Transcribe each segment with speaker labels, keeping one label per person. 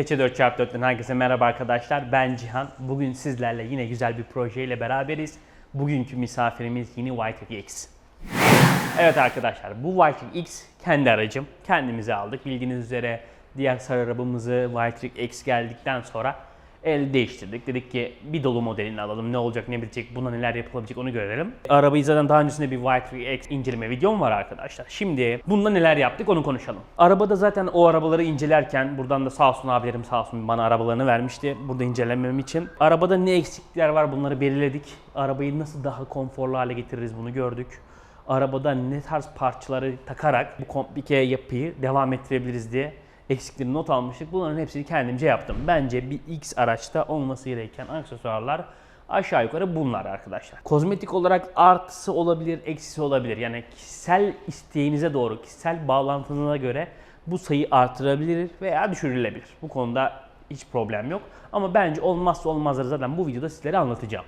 Speaker 1: Peçe 4x4'ten herkese merhaba arkadaşlar. Ben Cihan. Bugün sizlerle yine güzel bir projeyle beraberiz. Bugünkü misafirimiz yine White X. Evet arkadaşlar bu White X kendi aracım. Kendimize aldık. Bildiğiniz üzere diğer sarı arabamızı White X geldikten sonra el değiştirdik. Dedik ki bir dolu modelini alalım. Ne olacak ne bitecek buna neler yapılabilecek onu görelim. Arabayı zaten daha öncesinde bir White X inceleme videom var arkadaşlar. Şimdi bunda neler yaptık onu konuşalım. Arabada zaten o arabaları incelerken buradan da sağ olsun abilerim sağ olsun bana arabalarını vermişti. Burada incelemem için. Arabada ne eksiklikler var bunları belirledik. Arabayı nasıl daha konforlu hale getiririz bunu gördük arabada ne tarz parçaları takarak bu komplike yapıyı devam ettirebiliriz diye eksiklerini not almıştık. Bunların hepsini kendimce yaptım. Bence bir X araçta olması gereken aksesuarlar aşağı yukarı bunlar arkadaşlar. Kozmetik olarak artısı olabilir, eksisi olabilir. Yani kişisel isteğinize doğru, kişisel bağlantınıza göre bu sayı artırabilir veya düşürülebilir. Bu konuda hiç problem yok. Ama bence olmazsa olmazları zaten bu videoda sizlere anlatacağım.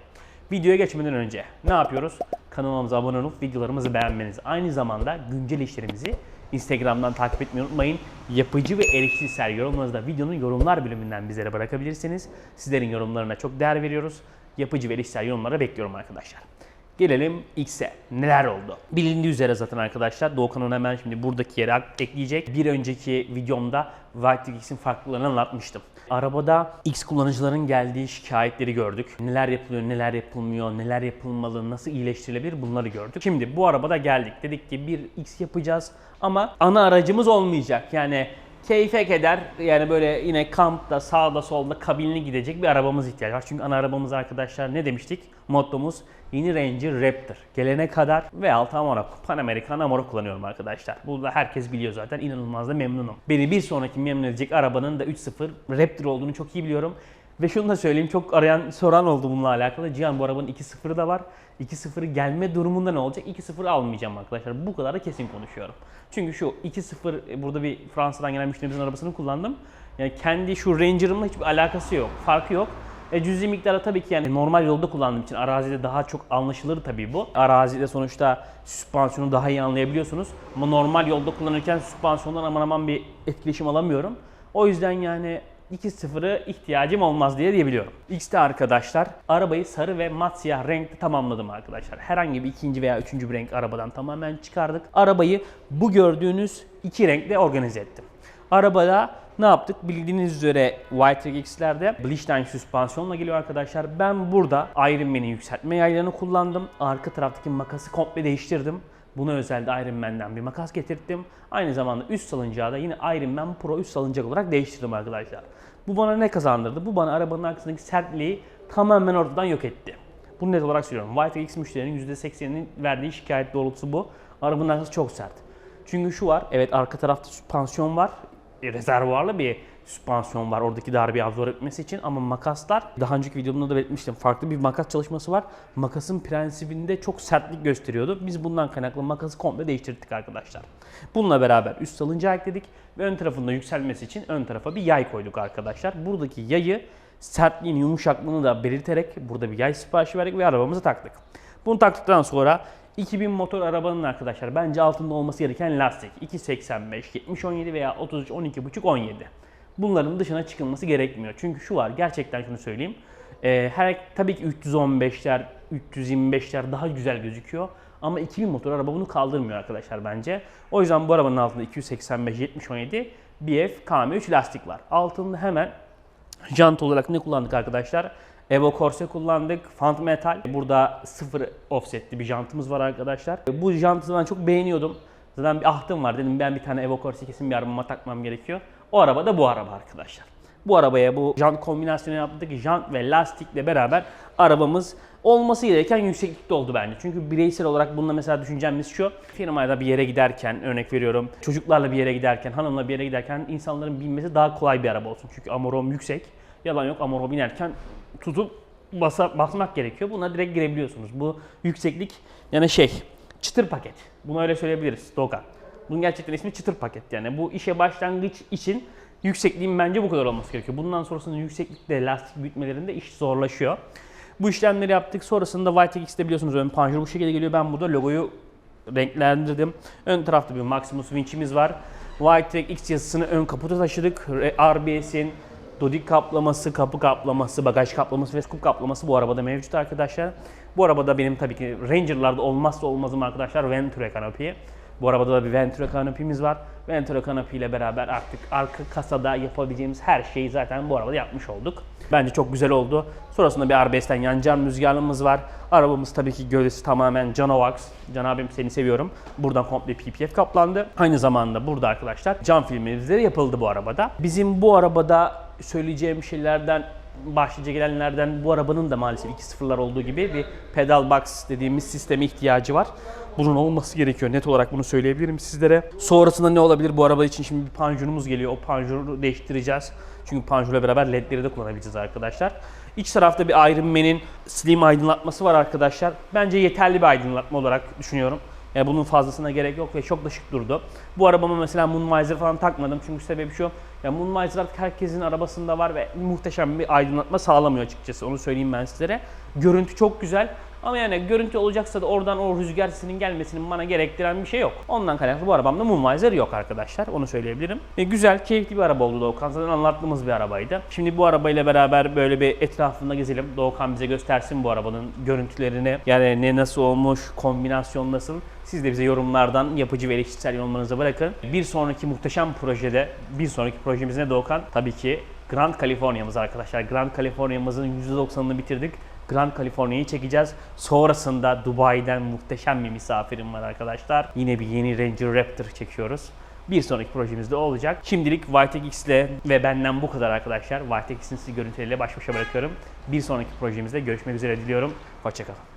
Speaker 1: Videoya geçmeden önce ne yapıyoruz? Kanalımıza abone olup videolarımızı beğenmeniz. Aynı zamanda güncel işlerimizi Instagram'dan takip etmeyi unutmayın. Yapıcı ve eleştirisel yorumlarınızı da videonun yorumlar bölümünden bizlere bırakabilirsiniz. Sizlerin yorumlarına çok değer veriyoruz. Yapıcı ve eleştirisel yorumlara bekliyorum arkadaşlar. Gelelim X'e. Neler oldu? Bilindiği üzere zaten arkadaşlar Doğukan hemen şimdi buradaki yere ekleyecek. Bir önceki videomda White X'in farklılıklarını anlatmıştım. Arabada X kullanıcıların geldiği şikayetleri gördük. Neler yapılıyor, neler yapılmıyor, neler yapılmalı, nasıl iyileştirilebilir bunları gördük. Şimdi bu arabada geldik. Dedik ki bir X yapacağız ama ana aracımız olmayacak. Yani keyfe keder yani böyle yine kampta sağda solda kabinli gidecek bir arabamız ihtiyaç var. Çünkü ana arabamız arkadaşlar ne demiştik? Mottomuz yeni Ranger Raptor. Gelene kadar ve altı Amarok. Pan American Amarok kullanıyorum arkadaşlar. Bunu da herkes biliyor zaten. İnanılmaz da memnunum. Beni bir sonraki memnun edecek arabanın da 3.0 Raptor olduğunu çok iyi biliyorum. Ve şunu da söyleyeyim çok arayan soran oldu bununla alakalı. Cihan bu arabanın 2.0'ı da var. 2.0 gelme durumunda ne olacak? 2.0 almayacağım arkadaşlar. Bu kadar da kesin konuşuyorum. Çünkü şu 2.0 burada bir Fransa'dan gelen müşterimizin arabasını kullandım. Yani kendi şu Ranger'ımla hiçbir alakası yok. Farkı yok. E, cüzi miktarda tabii ki yani normal yolda kullandığım için arazide daha çok anlaşılır tabii bu. Arazide sonuçta süspansiyonu daha iyi anlayabiliyorsunuz. Ama normal yolda kullanırken süspansiyondan aman aman bir etkileşim alamıyorum. O yüzden yani 2.0'ı ihtiyacım olmaz diye diyebiliyorum. X'te arkadaşlar arabayı sarı ve mat siyah renkte tamamladım arkadaşlar. Herhangi bir ikinci veya üçüncü bir renk arabadan tamamen çıkardık. Arabayı bu gördüğünüz iki renkle organize ettim. Arabada ne yaptık? Bildiğiniz üzere White X'lerde Blistein süspansiyonla geliyor arkadaşlar. Ben burada Iron Man'in yükseltme yaylarını kullandım. Arka taraftaki makası komple değiştirdim. Buna özel de Iron Man'den bir makas getirttim. Aynı zamanda üst salıncağı da yine Iron Man Pro üst salıncak olarak değiştirdim arkadaşlar. Bu bana ne kazandırdı? Bu bana arabanın arkasındaki sertliği tamamen ortadan yok etti. Bunu net olarak söylüyorum. White X müşterinin %80'inin verdiği şikayet doğrultusu bu. Arabanın arkası çok sert. Çünkü şu var, evet arka tarafta süspansiyon var. Rezervuarlı bir süspansiyon var oradaki darbeyi absorbe etmesi için ama makaslar daha önceki videomda da belirtmiştim farklı bir makas çalışması var. Makasın prensibinde çok sertlik gösteriyordu. Biz bundan kaynaklı makası komple değiştirdik arkadaşlar. Bununla beraber üst salıncağı ekledik ve ön tarafında yükselmesi için ön tarafa bir yay koyduk arkadaşlar. Buradaki yayı sertliğini, yumuşaklığını da belirterek burada bir yay siparişi verdik ve arabamızı taktık. Bunu taktıktan sonra 2000 motor arabanın arkadaşlar bence altında olması gereken lastik 285, 70, 17 veya 33, 12,5, 17. Bunların dışına çıkılması gerekmiyor. Çünkü şu var gerçekten şunu söyleyeyim. Ee, her tabii ki 315'ler, 325'ler daha güzel gözüküyor. Ama 2000 motor araba bunu kaldırmıyor arkadaşlar bence. O yüzden bu arabanın altında 285, 70, 17 BF KM3 lastik var. Altında hemen jant olarak ne kullandık arkadaşlar? Evo Corse kullandık. Fant Metal. Burada sıfır offsetli bir jantımız var arkadaşlar. Bu jantı ben çok beğeniyordum. Zaten bir ahtım var. Dedim ben bir tane Evo Corse kesin bir arabama takmam gerekiyor. O araba da bu araba arkadaşlar. Bu arabaya bu jant kombinasyonu yaptık. Jant ve lastikle beraber arabamız olması gereken yükseklikte oldu bence. Çünkü bireysel olarak bununla mesela düşüncemiz şu. Firmayla bir yere giderken örnek veriyorum. Çocuklarla bir yere giderken, hanımla bir yere giderken insanların binmesi daha kolay bir araba olsun. Çünkü amorom yüksek. Yalan yok amorom binerken tutup basa, basmak gerekiyor. Buna direkt girebiliyorsunuz. Bu yükseklik yani şey çıtır paket. Bunu öyle söyleyebiliriz Doğukan. Bunun gerçekten ismi çıtır paket yani. Bu işe başlangıç için yüksekliğin bence bu kadar olması gerekiyor. Bundan sonrasında yükseklikte lastik büyütmelerinde iş zorlaşıyor. Bu işlemleri yaptık. Sonrasında White X'te biliyorsunuz ön panjur bu şekilde geliyor. Ben burada logoyu renklendirdim. Ön tarafta bir Maximus winch'imiz var. White X yazısını ön kaputa taşıdık. RBS'in Dodik kaplaması, kapı kaplaması, bagaj kaplaması ve scoop kaplaması bu arabada mevcut arkadaşlar. Bu arabada benim tabii ki Ranger'larda olmazsa olmazım arkadaşlar Venture kanopi. Bu arabada da bir Venture kanopimiz var. Venture kanopi ile beraber artık arka kasada yapabileceğimiz her şeyi zaten bu arabada yapmış olduk. Bence çok güzel oldu. Sonrasında bir RBS'ten yan cam rüzgarlığımız var. Arabamız tabii ki gövdesi tamamen Canovax. Can abim seni seviyorum. Buradan komple PPF kaplandı. Aynı zamanda burada arkadaşlar cam filmleri yapıldı bu arabada. Bizim bu arabada söyleyeceğim şeylerden başlıca gelenlerden bu arabanın da maalesef 2.0'lar olduğu gibi bir pedal box dediğimiz sisteme ihtiyacı var. Bunun olması gerekiyor. Net olarak bunu söyleyebilirim sizlere. Sonrasında ne olabilir bu araba için? Şimdi bir panjurumuz geliyor. O panjuru değiştireceğiz. Çünkü panjurla beraber ledleri de kullanabileceğiz arkadaşlar. İç tarafta bir Iron Man'in slim aydınlatması var arkadaşlar. Bence yeterli bir aydınlatma olarak düşünüyorum. Yani bunun fazlasına gerek yok ve çok da şık durdu. Bu arabama mesela Moonvisor falan takmadım çünkü sebebi şu. Ya Moonvisor artık herkesin arabasında var ve muhteşem bir aydınlatma sağlamıyor açıkçası. Onu söyleyeyim ben sizlere. Görüntü çok güzel. Ama yani görüntü olacaksa da oradan o rüzgar sesinin gelmesinin bana gerektiren bir şey yok. Ondan kaynaklı bu arabamda Moonvisor yok arkadaşlar. Onu söyleyebilirim. E, güzel, keyifli bir araba oldu Doğukan. Zaten anlattığımız bir arabaydı. Şimdi bu arabayla beraber böyle bir etrafında gezelim. Doğukan bize göstersin bu arabanın görüntülerini. Yani ne nasıl olmuş, kombinasyon nasıl. Siz de bize yorumlardan yapıcı ve eleştirisel yorumlarınızı bırakın. Bir sonraki muhteşem projede, bir sonraki projemiz ne Doğukan? Tabii ki Grand California'mız arkadaşlar. Grand California'mızın %90'ını bitirdik. Grand California'yı çekeceğiz. Sonrasında Dubai'den muhteşem bir misafirim var arkadaşlar. Yine bir yeni Ranger Raptor çekiyoruz. Bir sonraki projemizde olacak. Şimdilik Whitex ile ve benden bu kadar arkadaşlar. Whitex'in sizi görüntüleriyle baş başa bırakıyorum. Bir sonraki projemizde görüşmek üzere diliyorum. Hoşçakalın.